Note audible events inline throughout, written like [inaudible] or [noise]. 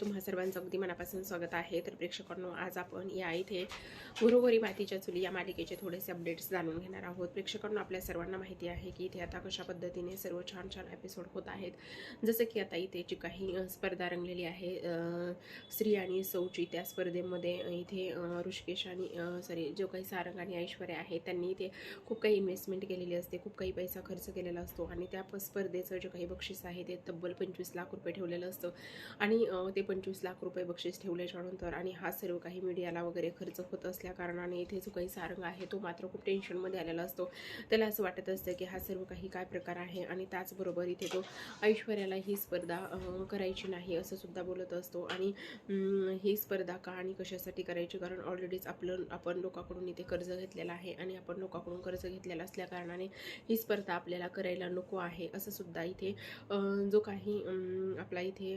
तुम्हा सर्वांचं अगदी मनापासून स्वागत आहे. तर प्रेक्षकांनो आज आपण या इथे गुरुवारी मातीच्या चुली या मालिकेचे थोडेसे अपडेट्स जाणून घेणार आहोत. प्रेक्षकांनो आपल्या सर्वांना माहिती आहे की इथे आता कशा पद्धतीने सर्व छान छान एपिसोड होत आहेत. जसं की आता इथे जी काही स्पर्धा रंगलेली आहे स्त्री आणि सौची त्या स्पर्धेमध्ये इथे ऋषिकेश आणि सॉरी जो काही सारंग आणि ऐश्वर्या आहे त्यांनी इथे खूप काही इन्व्हेस्टमेंट केलेली असते खूप काही पैसा खर्च केलेला असतो आणि त्या स्पर्धेचं जे काही बक्षीस आहे ते तब्बल पंचवीस लाख रुपये ठेवलेलं असतं. आणि ते पंचवीस लाख रुपये बक्षीस ठेवल्याच्या नंतर आणि हा सर्व काही मीडियाला वगैरे खर्च होत असल्या कारणाने इथे जो काही सारंग आहे तो मात्र खूप टेन्शनमध्ये आलेला असतो. त्याला असं वाटत असतं की हा सर्व काही काय प्रकार आहे आणि त्याचबरोबर इथे तो ऐश्वर्याला ही स्पर्धा करायची नाही असं सुद्धा बोलत असतो. आणि ही स्पर्धा का आणि कशासाठी करायची? कारण ऑलरेडीच आपलं आपण लोकांकडून इथे कर्ज घेतलेलं आहे आणि आपण लोकांकडून कर्ज घेतलेलं असल्या कारणाने ही स्पर्धा आपल्याला करायला नको आहे असं सुद्धा इथे जो काही आपला इथे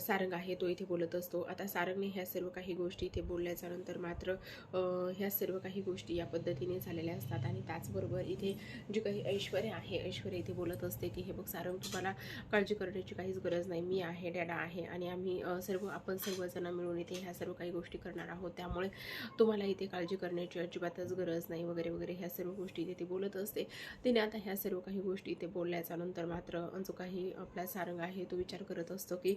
सारंग आहे तो इथे बोलत असतो. आता सारंगने ह्या सर्व काही गोष्टी इथे बोलल्याच्या नंतर मात्र ह्या सर्व काही गोष्टी या पद्धतीने झालेल्या असतात आणि त्याचबरोबर इथे जी काही ऐश्वर्य आहे ऐश्वर्य इथे बोलत असते की हे बघ सारंग तुम्हाला काळजी करण्याची काहीच गरज नाही. मी आहे डॅडा आहे आणि आम्ही सर्व आपण सर्वजण मिळून इथे ह्या सर्व काही गोष्टी करणार आहोत. त्यामुळे तुम्हाला इथे काळजी करण्याची अजिबातच गरज नाही वगैरे वगैरे ह्या सर्व गोष्टी इथे ती बोलत असते. तिने आता ह्या सर्व काही गोष्टी इथे बोलल्याच्या नंतर मात्र जो काही आपला सारंग आहे तो विचार करत असतो. असतो की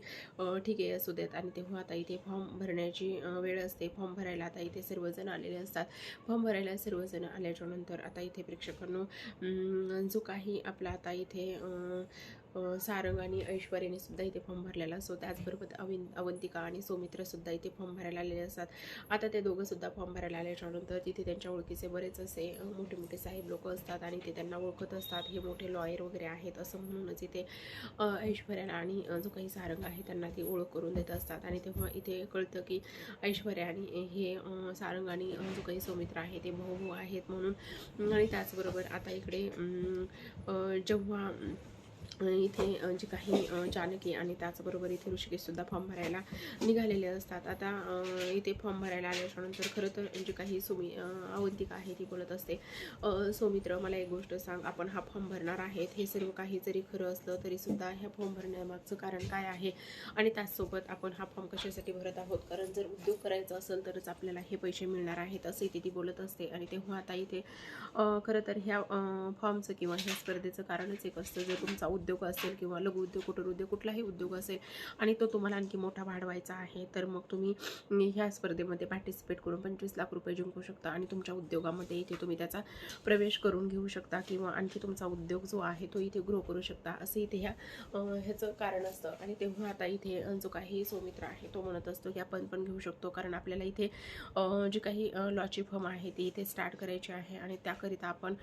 ठीक आहे असू देत. आणि तेव्हा आता इथे फॉर्म भरण्याची वेळ असते. फॉर्म भरायला आता इथे सर्वजण आलेले असतात. फॉर्म भरायला सर्वजण आल्याच्यानंतर आता इथे प्रेक्षकांनो जो काही आपला आता इथे सारंग आणि ऐश्वर्याने सुद्धा इथे फॉर्म भरलेला असतो. त्याचबरोबर अविन अवंतिका आणि सौमित्रसुद्धा इथे फॉर्म भरायला आलेले असतात. आता ते दोघं सुद्धा फॉर्म भरायला आल्याच्यानंतर तिथे त्यांच्या ओळखीचे बरेच असे मोठे मोठे साहेब लोक असतात आणि ते त्यांना ओळखत असतात. हे मोठे लॉयर वगैरे आहेत असं म्हणूनच इथे ऐश्वर्याला आणि जो काही सारंग आहे त्यांना ती ओळख करून देत असतात. आणि तेव्हा इथे कळतं की ऐश्वर्या आणि हे सारंग आणि जो काही सौमित्र आहे ते भाऊ आहेत म्हणून. आणि त्याचबरोबर आता इकडे जेव्हा इथे जे काही अ, जानकी आणि त्याचबरोबर इथे ऋषिकेशसुद्धा फॉर्म भरायला निघालेले असतात. आता इथे फॉर्म भरायला आल्याच्यानंतर खरं तर जी काही सुमी अवंतिका आहे ती बोलत असते. सौमित्र मला एक गोष्ट सांग आपण हा फॉर्म भरणार आहेत. हे सर्व काही जरी खरं असलं तरीसुद्धा ह्या फॉर्म भरण्यामागचं कारण काय आहे? आणि त्याचसोबत आपण हा फॉर्म कशासाठी भरत आहोत? कारण जर उद्योग करायचा असेल तरच आपल्याला हे पैसे मिळणार आहेत असं इथे ती बोलत असते. आणि तेव्हा आता इथे खरं तर ह्या फॉर्मचं किंवा ह्या स्पर्धेचं कारणच एक असतं. जर तुमचा उद्योग उद्योग असेल किंवा लघु उद्योग कुटीर उद्योग कुठलाही उद्योग असेल आणि तो तुम्हाला आणखी मोठा वाढवायचा आहे तर मग तुम्ही ह्या स्पर्धेमध्ये पार्टिसिपेट करून पंचवीस लाख रुपये जिंकू शकता आणि तुमच्या उद्योगामध्ये इथे तुम्ही त्याचा प्रवेश करून घेऊ शकता किंवा आणखी तुमचा उद्योग जो आहे तो इथे ग्रो करू शकता असं इथे ह्या ह्याचं कारण असतं. आणि तेव्हा आता इथे जो काही सौमित्र आहे तो म्हणत असतो की आपण पण घेऊ शकतो कारण आपल्याला इथे जी काही लॉची फर्म आहे ती इथे स्टार्ट करायची आहे आणि त्याकरिता आपण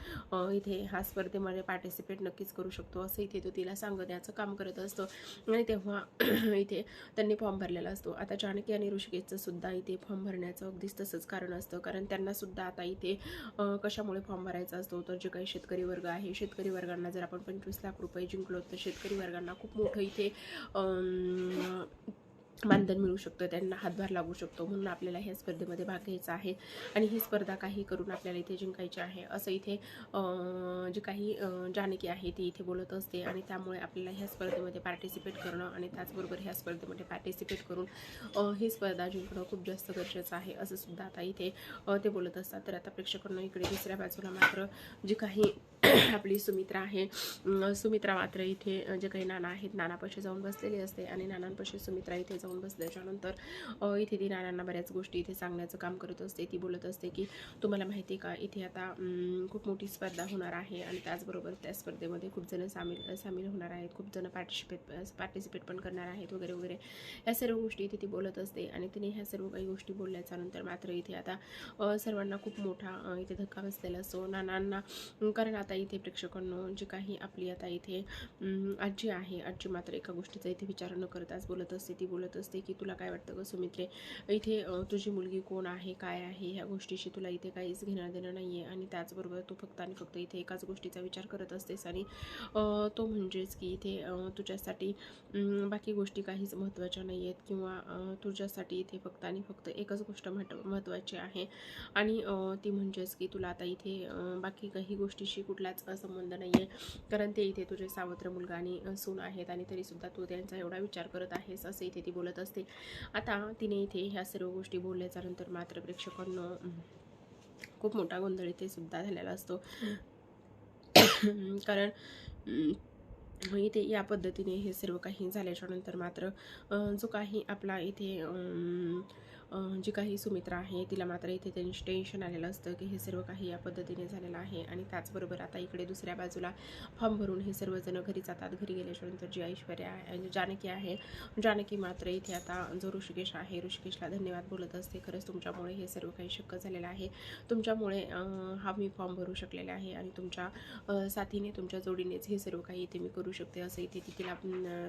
इथे ह्या स्पर्धेमध्ये पार्टिसिपेट नक्कीच करू शकतो असं इथे तो तिला सांगण्याचं काम करत असतो. आणि तेव्हा [clears throat] इथे त्यांनी फॉर्म भरलेला असतो. आता जानकी आणि ऋषिकेशचं सुद्धा इथे फॉर्म भरण्याचं अगदीच तसंच कारण असतं. कारण त्यांना सुद्धा आता इथे कशामुळे फॉर्म भरायचा असतो? तर जे काही शेतकरी वर्ग आहे शेतकरी वर्गांना जर आपण पंचवीस लाख रुपये जिंकलो तर शेतकरी वर्गांना खूप मोठं इथे मानधन मिळू शकतं त्यांना हातभार लागू शकतो म्हणून आपल्याला ह्या स्पर्धेमध्ये भाग घ्यायचा आहे. आणि ही स्पर्धा काही करून आपल्याला इथे जिंकायची आहे. असं इथे जी काही जानकी आहे ती इथे बोलत असते आणि त्यामुळे आपल्याला ह्या स्पर्धेमध्ये पार्टिसिपेट करणं आणि त्याचबरोबर ह्या स्पर्धेमध्ये पार्टिसिपेट करून ही स्पर्धा जिंकणं खूप जास्त गरजेचं आहे असं सुद्धा आता इथे ते बोलत असतात. तर आता प्रेक्षकांना इकडे दुसऱ्या बाजूला मात्र जी काही [coughs] आपली सुमित्रा आहे. सुमित्रा मात्र इथे जे काही नाना आहेत नानापाशी जाऊन बसलेली असते आणि नानांपाशी सुमित्रा इथे जाऊन बसल्याच्यानंतर इथे ती नानांना बऱ्याच गोष्टी इथे सांगण्याचं काम करत असते. ती बोलत असते की तुम्हाला माहिती आहे का इथे आता खूप मोठी स्पर्धा होणार आहे आणि त्याचबरोबर त्या स्पर्धेमध्ये खूप जण सामील सामील होणार आहेत. खूप जण पार्टिसिपेट पार्टिसिपेट पण करणार आहेत वगैरे वगैरे. या सर्व गोष्टी इथे ती बोलत असते आणि तिने ह्या सर्व काही गोष्टी बोलल्याच्या नंतर मात्र इथे आता सर्वांना खूप मोठा इथे धक्का बसलेला असतो. नानांना कारण आता आता इथे प्रेक्षकांनो जे काही आपली आता इथे आजी आहे आजी मात्र एका गोष्टीचा इथे विचार न करताच बोलत असते. ती बोलत असते की तुला काय वाटतं ग सुमित्रे? इथे तुझी मुलगी कोण आहे? काय आहे? ह्या गोष्टीशी तुला इथे काहीच घेणं देणं नाही आहे आणि त्याचबरोबर तू फक्त आणि फक्त इथे एकाच गोष्टीचा विचार करत असतेस आणि तो म्हणजेच की इथे तुझ्यासाठी बाकी गोष्टी काहीच महत्त्वाच्या नाही आहेत किंवा तुझ्यासाठी इथे फक्त आणि फक्त एकच गोष्ट महत्त्व महत्त्वाची आहे. आणि ती म्हणजेच की तुला आता इथे बाकी काही गोष्टीशी कुठल्या कुठलाच संबंध नाही आहे कारण ते इथे तुझे सावत्र मुलगा आणि सून आहेत आणि तरीसुद्धा तू त्यांचा एवढा विचार करत आहेस असं इथे ती बोलत असते. आता तिने इथे ह्या सर्व गोष्टी बोलल्याच्या नंतर मात्र प्रेक्षकांना खूप मोठा गोंधळ इथे सुद्धा झालेला असतो. कारण इथे या पद्धतीने हे सर्व काही झाल्याच्यानंतर मात्र जो काही आपला इथे जी काही सुमित्रा आहे तिला मात्र इथे त्यांनी टेन्शन आलेलं असतं की हे सर्व काही या पद्धतीने झालेलं आहे आणि त्याचबरोबर आता इकडे दुसऱ्या बाजूला फॉर्म भरून हे सर्वजण घरी जातात. घरी गेल्याच्यानंतर जी ऐश्वर्या आहे जानकी आहे जानकी मात्र इथे आता जो ऋषिकेश आहे ऋषिकेशला धन्यवाद बोलत असते. खरंच तुमच्यामुळे हे सर्व काही शक्य झालेलं आहे. तुमच्यामुळे हा मी फॉर्म भरू शकलेला आहे आणि तुमच्या साथीने तुमच्या जोडीनेच हे सर्व काही इथे मी करू शकते असं इथे ती तिला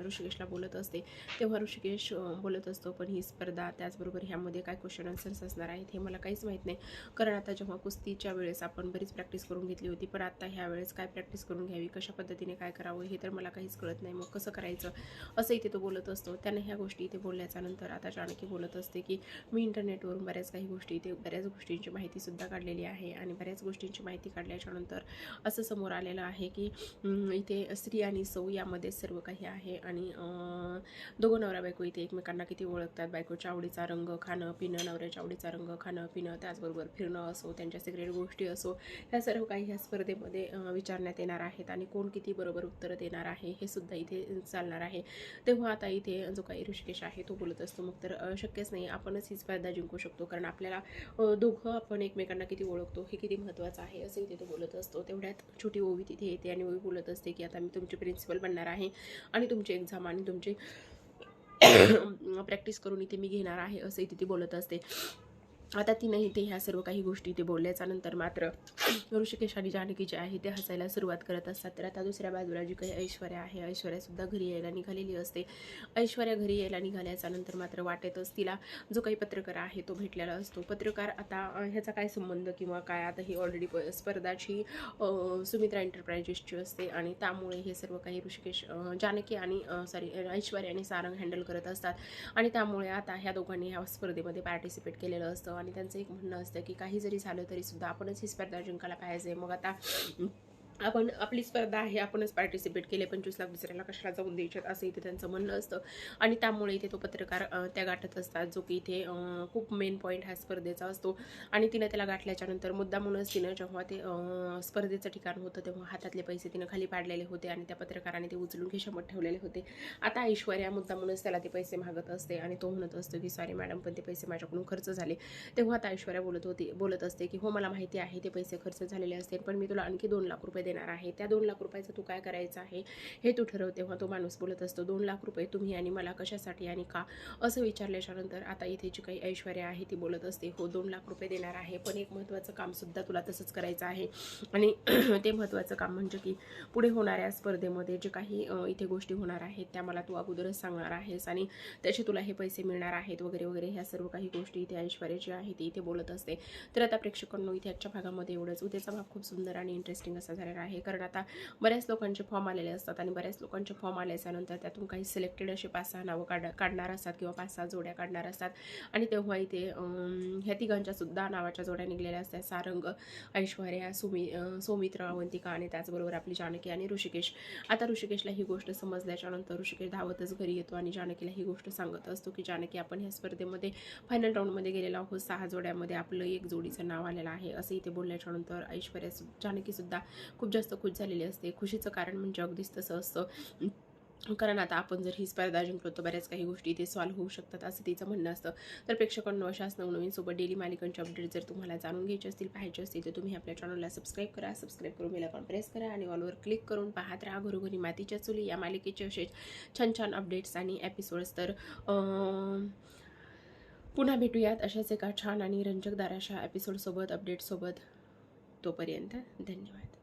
ऋषिकेशला बोलत असते. तेव्हा ऋषिकेश बोलत असतो पण ही स्पर्धा त्याचबरोबर ह्यामध्ये काय क्वेश्चन आन्सर्स असणार आहेत हे मला काहीच माहीत नाही. कारण आता जेव्हा कुस्तीच्या वेळेस आपण बरीच प्रॅक्टिस करून घेतली होती पण आता ह्या वेळेस काय प्रॅक्टिस करून घ्यावी कशा पद्धतीने काय करावं हे तर मला काहीच कळत नाही. मग कसं करायचं? असं इथे तो बोलत असतो. त्याने ह्या गोष्टी इथे बोलल्याच्या नंतर आता जानकी बोलत असते की मी इंटरनेटवरून बऱ्याच काही गोष्टी इथे बऱ्याच गोष्टींची माहितीसुद्धा काढलेली आहे आणि बऱ्याच गोष्टींची माहिती काढल्याच्या नंतर असं समोर आलेलं आहे की इथे स्त्री आणि सौ यामध्ये सर्व काही आहे आणि दोघं नवरा बायको इथे एकमेकांना किती ओळखतात बायकोच्या आवडीचा रंग खा खाणं पिणं नवऱ्याच्या आवडीचा रंग खाणं पिणं त्याचबरोबर फिरणं असो त्यांच्या सिक्रेट गोष्टी असो ह्या सर्व काही ह्या स्पर्धेमध्ये विचारण्यात येणार आहेत आणि कोण किती बरोबर उत्तरं देणार आहे हे सुद्धा इथे चालणार आहे. तेव्हा आता इथे जो काही ऋषिकेश आहे तो बोलत असतो मग तर शक्यच नाही आपणच ही स्पर्धा जिंकू शकतो कारण आपल्याला दोघं आपण एकमेकांना किती ओळखतो हे किती महत्त्वाचं आहे असं इथे तो बोलत असतो. तेवढ्यात छोटी ओवी तिथे येते आणि ओवी बोलत असते की आता मी तुमची प्रिन्सिपल बनणार आहे आणि तुमची एक्झाम आणि तुमची [coughs] [coughs] प्रॅक्टिस करून इथे मी घेणार आहे असं इथे ती बोलत असते. आता तिने इथे ह्या सर्व काही गोष्टी इथे बोलल्याच्या नंतर मात्र ऋषिकेश आणि जानकी जे आहे ते हसायला सुरुवात करत असतात. तर आता दुसऱ्या बाजूला जी काही ऐश्वर्या आहे ऐश्वर्यासुद्धा घरी यायला निघालेली असते. ऐश्वर्या घरी यायला निघाल्याच्या नंतर मात्र वाटेतच तिला जो काही पत्रकार आहे तो भेटलेला असतो. पत्रकार आता ह्याचा काय संबंध किंवा काय आता ही ऑलरेडी स्पर्धाची सुमित्रा एंटरप्राइजेसची असते आणि त्यामुळे हे सर्व काही ऋषिकेश जानकी आणि सॉरी ऐश्वर्या आणि सारंग हँडल करत असतात. आणि त्यामुळे आता ह्या दोघांनी ह्या स्पर्धेमध्ये पार्टिसिपेट केलेलं असतं. आणि त्यांचं एक म्हणणं असतं की काही जरी झालं तरी सुद्धा आपणच ही स्पर्धा जिंकायला पाहिजे. मग आता आपण आपली स्पर्धा आहे आपणच पार्टिसिपेट केले पंचवीस लाख दुसऱ्याला कशाला जाऊन द्यायच्यात? असं इथे त्यांचं म्हणणं असतं. आणि त्यामुळे इथे तो पत्रकार त्या गाठत असतात जो की इथे खूप मेन पॉईंट ह्या स्पर्धेचा असतो. आणि तिनं त्याला गाठल्याच्यानंतर मुद्दामूनच तिनं जेव्हा ते स्पर्धेचं ठिकाण होतं तेव्हा हातातले पैसे तिनं खाली पाडलेले होते आणि त्या पत्रकाराने ते उचलून खिशामध्ये ठेवलेले होते. आता ऐश्वर्या मुद्दामूनच त्याला ते पैसे मागत असते आणि तो म्हणत असतो की सॉरी मॅडम पण ते पैसे माझ्याकडून खर्च झाले. तेव्हा आता ऐश्वर्या बोलत होती बोलत असते की हो मला माहिती आहे ते पैसे खर्च झालेले असतील पण मी तुला आणखी दोन लाख रुपये देणार आहे. त्या दोन लाख रुपयाचं तू काय करायचं आहे हे तू ठरव. तेव्हा तो माणूस बोलत असतो दोन लाख रुपये तुम्ही आणि मला कशासाठी आणि का? असं विचारल्याच्या नंतर आता इथे जी काही ऐश्वर्या आहे ती बोलत असते हो दोन लाख रुपये देणार आहे पण एक महत्त्वाचं कामसुद्धा तुला तसंच करायचं आहे. आणि [clears throat] ते महत्त्वाचं काम म्हणजे की पुढे होणाऱ्या स्पर्धेमध्ये जे काही इथे गोष्टी होणार आहेत त्या मला तू अगोदरच सांगणार आहेस आणि त्याचे तुला हे पैसे मिळणार आहेत वगैरे वगैरे ह्या सर्व काही गोष्टी इथे ऐश्वर्याची आहे ती इथे बोलत असते. तर आता प्रेक्षकांनो इथे आजच्या भागामध्ये एवढंच. उद्याचा भाग खूप सुंदर आणि इंटरेस्टिंग असा झालेला आहे. कारण आता बऱ्याच लोकांचे फॉर्म आलेले असतात आणि बऱ्याच लोकांचे फॉर्म आल्याच्यानंतर त्यातून काही सिलेक्टेड असे पाच सहा नावं काढ काढणार असतात किंवा पाच सहा जोड्या काढणार असतात. आणि तेव्हा इथे ह्या तिघांच्या सुद्धा नावाच्या जोड्या निघलेल्या असतात. सारंग ऐश्वर्या सुमी सौमित्र अवंतिका आणि त्याचबरोबर आपली जानकी आणि ऋषिकेश. आता ऋषिकेशला ही गोष्ट समजल्याच्या नंतर ऋषिकेश धावतच घरी येतो आणि जानकीला ही गोष्ट सांगत असतो की जानकी आपण ह्या स्पर्धेमध्ये फायनल राऊंडमध्ये गेलेलो आहोत. सहा जोड्यामध्ये आपलं एक जोडीचं नाव आलेलं आहे. असं इथे बोलल्याच्या नंतर ऐश्वर्या सु- जानकीसुद्धा खूप जास्त खुश झालेली असते. खुशीचं कारण म्हणजे अगदीच तसं असतं. कारण आता आपण जर ही स्पर्धा जिंकलो तर बऱ्याच काही गोष्टी इथे सॉल्व्ह होऊ शकतात असं तिचं म्हणणं असतं. तर प्रेक्षकांनो अशाच नवनवीन सोबत डेली मालिकांचे अपडेट जर तुम्हाला जाणून घ्यायचे असतील पाहायचे असतील तर तुम्ही आपल्या चॅनलला सबस्क्राईब करा. सबस्क्राईब करून बेल आयकॉन प्रेस करा आणि ऑलवर क्लिक करून पाहत राहा. घरोघरी मातीच्या चुली या मालिकेचे असे छान छान अपडेट्स आणि एपिसोड्स तर पुन्हा भेटूयात अशाच एका छान आणि रंजकदार अशा एपिसोडसोबत अपडेटसोबत तोपर्यंत धन्यवाद.